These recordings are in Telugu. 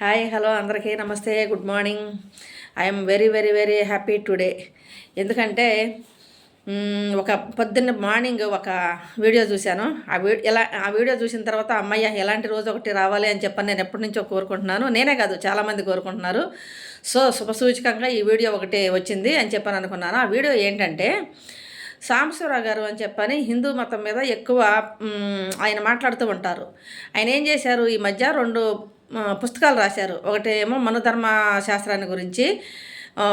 హాయ్ హలో అందరికీ నమస్తే good morning. I'm very very very happy today ఎందుకంటే ఒక పొద్దున్న మార్నింగ్ ఒక వీడియో చూశాను. ఆ వీ ఎలా ఆ వీడియో చూసిన తర్వాత అమ్మయ్య ఎలాంటి రోజు ఒకటి రావాలి అని చెప్పని నేను ఎప్పటి నుంచో కోరుకుంటున్నాను. నేనే కాదు చాలామంది కోరుకుంటున్నారు. సో శుభసూచకంగా ఈ వీడియో ఒకటి వచ్చింది అని చెప్పని అనుకున్నాను. ఆ వీడియో ఏంటంటే సాంబశివరావు గారు అని చెప్పని హిందూ మతం మీద ఎక్కువ ఆయన మాట్లాడుతూ ఉంటారు. ఆయన ఏం చేశారు? ఈ మధ్య రెండు పుస్తకాలు రాశారు. ఒకటేమో మనధర్మ శాస్త్రాన్ని గురించి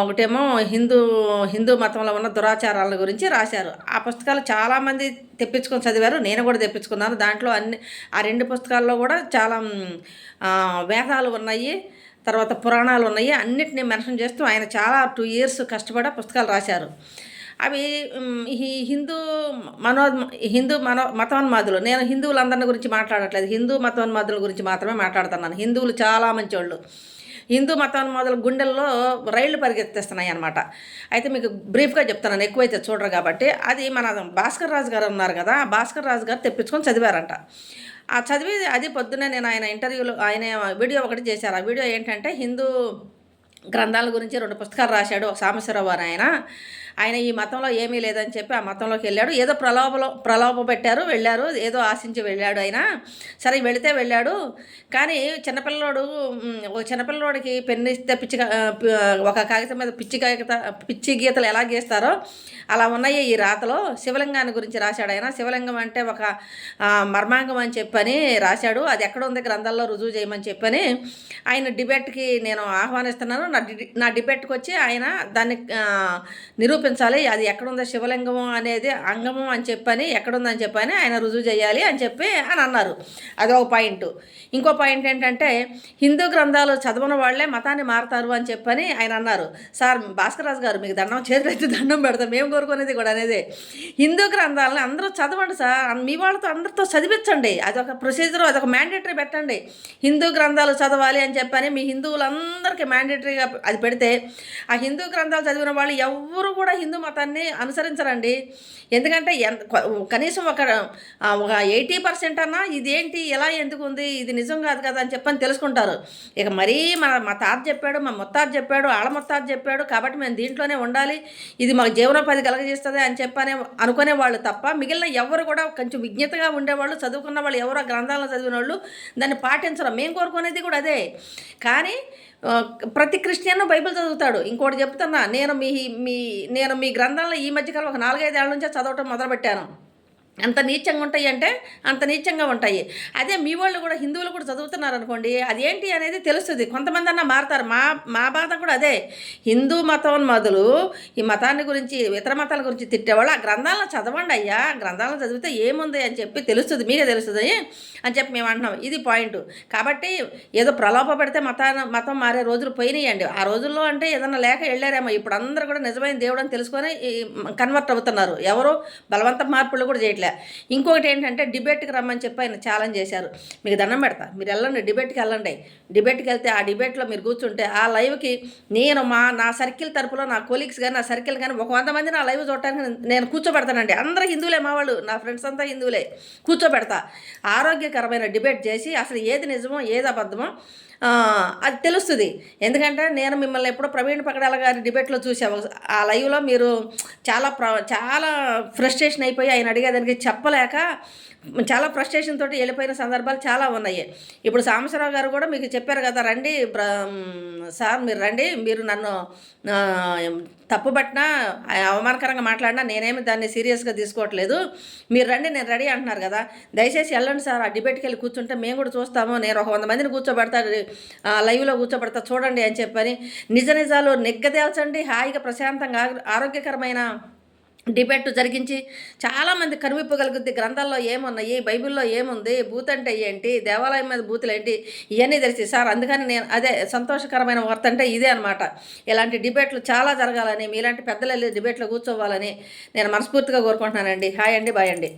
ఒకటేమో హిందూ హిందూ మతంలో ఉన్న దురాచారాల గురించి రాశారు. ఆ పుస్తకాలు చాలామంది తెప్పించుకొని చదివారు. నేను కూడా తెప్పించుకున్నాను. దాంట్లో అన్ని ఆ రెండు పుస్తకాల్లో కూడా చాలా వేదాలు ఉన్నాయి. తర్వాత పురాణాలు ఉన్నాయి. అన్నిటిని మెన్షన్ చేస్తూ ఆయన చాలా టూ ఇయర్స్ కష్టపడి పుస్తకాలు రాశారు. అవి ఈ హిందూ మనో హిందూ మనో మతోన్మాదులు. నేను హిందువులందరిని గురించి మాట్లాడట్లేదు. హిందూ మతోన్మాదుల గురించి మాత్రమే మాట్లాడుతున్నాను. హిందువులు చాలా మంచోళ్ళు. హిందూ మతోన్మాదుల గుండెల్లో రైళ్ళు పరిగెత్తేస్తున్నాయి అనమాట అయితే మీకు బ్రీఫ్గా చెప్తున్నాను ఎక్కువైతే చూడరు కాబట్టి. అది మన భాస్కర్ రాజు గారు ఉన్నారు కదా భాస్కర్ రాజు గారు తెప్పించుకొని చదివారంట. ఆ చదివి అది పొద్దున్నే నేను ఆయన ఇంటర్వ్యూలో ఆయన వీడియో ఒకటి చేశారు. ఆ వీడియో ఏంటంటే హిందూ గ్రంథాల గురించి రెండు పుస్తకాలు రాశాడు ఒక అని ఆయన. ఆయన ఈ మతంలో ఏమీ లేదని చెప్పి ఆ మతంలోకి వెళ్ళాడు. ఏదో ప్రలోభలో ప్రలోభ పెట్టారు వెళ్ళారు ఏదో ఆశించి వెళ్ళాడు ఆయన. సరే వెళితే వెళ్ళాడు. కానీ చిన్నపిల్లోడు ఒక చిన్నపిల్లోడికి పెన్ను ఇస్తే పిచ్చి ఒక కాగితం మీద పిచ్చి కాగిత పిచ్చి గీతలు ఎలా గీస్తారో అలా ఉన్నాయి ఈ రాతలో. శివలింగాన్ని గురించి రాశాడు ఆయన. శివలింగం అంటే ఒక మర్మాంగం అని చెప్పని రాశాడు. అది ఎక్కడ ఉంది గ్రంథాల్లో రుజువు చేయమని చెప్పని ఆయన డిబేట్కి నేను ఆహ్వానిస్తున్నాను. నా డి నా డిబేట్కి వచ్చి ఆయన దాన్ని నిరూపించాలి. అది ఎక్కడుందో శివలింగము అనేది అంగము అని చెప్పని ఎక్కడుందని చెప్పని ఆయన రుజువు చేయాలి అని చెప్పి అని అన్నారు. అదొక పాయింట్. ఇంకో పాయింట్ ఏంటంటే హిందూ గ్రంథాలు చదవని వాళ్ళే మతాన్ని మారుతారు అని చెప్పని ఆయన అన్నారు. సార్ భాస్కర్ రాజు గారు మీకు దండం చేతులైతే దండం పెడతాం. మేము కోరుకునేది కూడా అనేది. హిందూ గ్రంథాలను అందరూ చదవండి సార్. మీ వాళ్ళతో అందరితో చదివించండి. అదొక ప్రొసీజర్ అదొక మ్యాండేటరీ పెట్టండి. హిందూ గ్రంథాలు చదవాలి అని చెప్పని మీ హిందువులందరికీ మ్యాండేటరీగా అది పెడితే ఆ హిందూ గ్రంథాలు చదివిన వాళ్ళు ఎవ్వరు కూడా హిందూ మతాన్ని అనుసరించరండి. ఎందుకంటే ఎంత కనీసం ఒక ఒక ఎయిటీ పర్సెంట్ అన్నా ఇదేంటి ఎలా ఎందుకు ఉంది ఇది నిజం కాదు కదా అని చెప్పని తెలుసుకుంటారు. ఇక మరీ మన మా తాత చెప్పాడు మా ముత్తాత చెప్పాడు ఆళ్ళ ముత్తాత చెప్పాడు కాబట్టి మేము దీంట్లోనే ఉండాలి. ఇది మాకు జీవనోపాధి కలగజేస్తుంది అని చెప్పనే అనుకునే వాళ్ళు తప్ప మిగిలిన ఎవరు కూడా కొంచెం విజ్ఞతగా ఉండేవాళ్ళు చదువుకున్న వాళ్ళు ఎవరో గ్రంథాలను చదివిన వాళ్ళు దాన్ని పాటించరు. మేము కోరుకునేది కూడా అదే. కానీ ప్రతి క్రిస్టియన్ బైబిల్ చదువుతాడు. ఇంకోటి చెప్తున్నా నేను మీ మీ నేను మీ గ్రంథాలను ఈ మధ్యకాలం ఒక నాలుగైదేళ్ళ నుంచే చదవటం మొదలుపెట్టాను. అంత నీచంగా ఉంటాయి అంటే అంత నీచంగా ఉంటాయి. అదే మీ వాళ్ళు కూడా హిందువులు కూడా చదువుతున్నారు అనుకోండి అదేంటి అనేది తెలుస్తుంది. కొంతమంది అన్న మారుతారు. మా మా బాధ కూడా అదే. హిందూ మతం మొదలు ఈ మతాన్ని గురించి ఇతర మతాల గురించి తిట్టేవాళ్ళు ఆ గ్రంథాలను చదవండి అయ్యా గ్రంథాలను చదివితే ఏముంది? అని చెప్పి తెలుస్తుంది. మీకే తెలుస్తుంది అని చెప్పి మేము అంటున్నాం. ఇది పాయింట్. కాబట్టి ఏదో ప్రలోభ పెడితే మతాన మతం మారే రోజులు పోయినాయండి. ఆ రోజుల్లో అంటే ఏదన్నా లేక వెళ్ళారేమో. ఇప్పుడు అందరూ కూడా నిజమైన దేవుడు అని తెలుసుకొని కన్వర్ట్ అవుతున్నారు. ఎవరు బలవంత మార్పులు కూడా చేయట్లేదు. చేయట్లే ఇంకొకటి ఏంటంటే డిబేట్కి రమ్మని చెప్పి ఆయన ఛాలెంజ్ చేశారు. మీకు దండం పెడతా. మీరు వెళ్ళండి డిబేట్కి వెళ్ళండి. డిబేట్కి వెళ్తే ఆ డిబేట్లో మీరు కూర్చుంటే ఆ లైవ్కి నేను మా నా సర్కిల్ తరపులో నా కొలీగ్స్ కానీ నా సర్కిల్ కానీ ఒక వంద మంది నా లైవ్ చూడటానికి నేను కూర్చోబెడతానండి. అందరూ హిందువులే మా వాళ్ళు. నా ఫ్రెండ్స్ అంతా హిందువులే. కూర్చోబెడతా. ఆరోగ్యకరమైన డిబేట్ చేసి అసలు ఏది నిజమో ఏది అబద్ధమో అది తెలుస్తుంది. ఎందుకంటే నేను మిమ్మల్ని ఎప్పుడో ప్రవీణ్ పకడాల గారి డిబేట్లో చూసాము ఆ లైవ్లో మీరు చాలా ప్ర చాలా ఫ్రస్ట్రేషన్ అయిపోయి ఆయన అడిగేదానికి చెప్పలేక చాలా ఫ్రస్ట్రేషన్ తోటి వెళ్ళిపోయిన సందర్భాలు చాలా ఉన్నాయి. ఇప్పుడు సాంబశివరావు గారు కూడా మీకు చెప్పారు కదా రండి సార్ మీరు రండి మీరు నన్ను ఆ, అవమానకరంగా మాట్లాడినా నేనేమి దాన్ని సీరియస్గా తీసుకోవట్లేదు. మీరు రండి నేను రెడీ అంటున్నారు కదా. దయచేసి వెళ్ళండి సార్ ఆ డిబేట్కి వెళ్ళి కూర్చుంటే మేము కూడా చూస్తాము. నేను ఒక వంద మందిని కూర్చోబెడతాను. లైవ్లో కూర్చోబెడతా చూడండి అని చెప్పని నిజ నిజాలు నెగ్గదేల్చండి హాయిగా ప్రశాంతంగా ఆరోగ్యకరమైన డిబేట్ జరిగించి చాలామంది కనువిప్పగలుగుద్ది. గ్రంథాల్లో ఏమున్నాయి? బైబిల్లో ఏముంది? బూత్ అంటే ఏంటి? దేవాలయం మీద బూతులు ఏంటి? ఇవన్నీ తెలిసి సార్ అందుకని నేను అదే సంతోషకరమైన వార్త అంటే ఇదే అనమాట ఇలాంటి డిబేట్లు చాలా జరగాలని మీలాంటి పెద్దలు డిబేట్లో కూర్చోవాలని నేను మనస్ఫూర్తిగా కోరుకుంటున్నానండి. హాయ్ అండి బాయ్ అండి.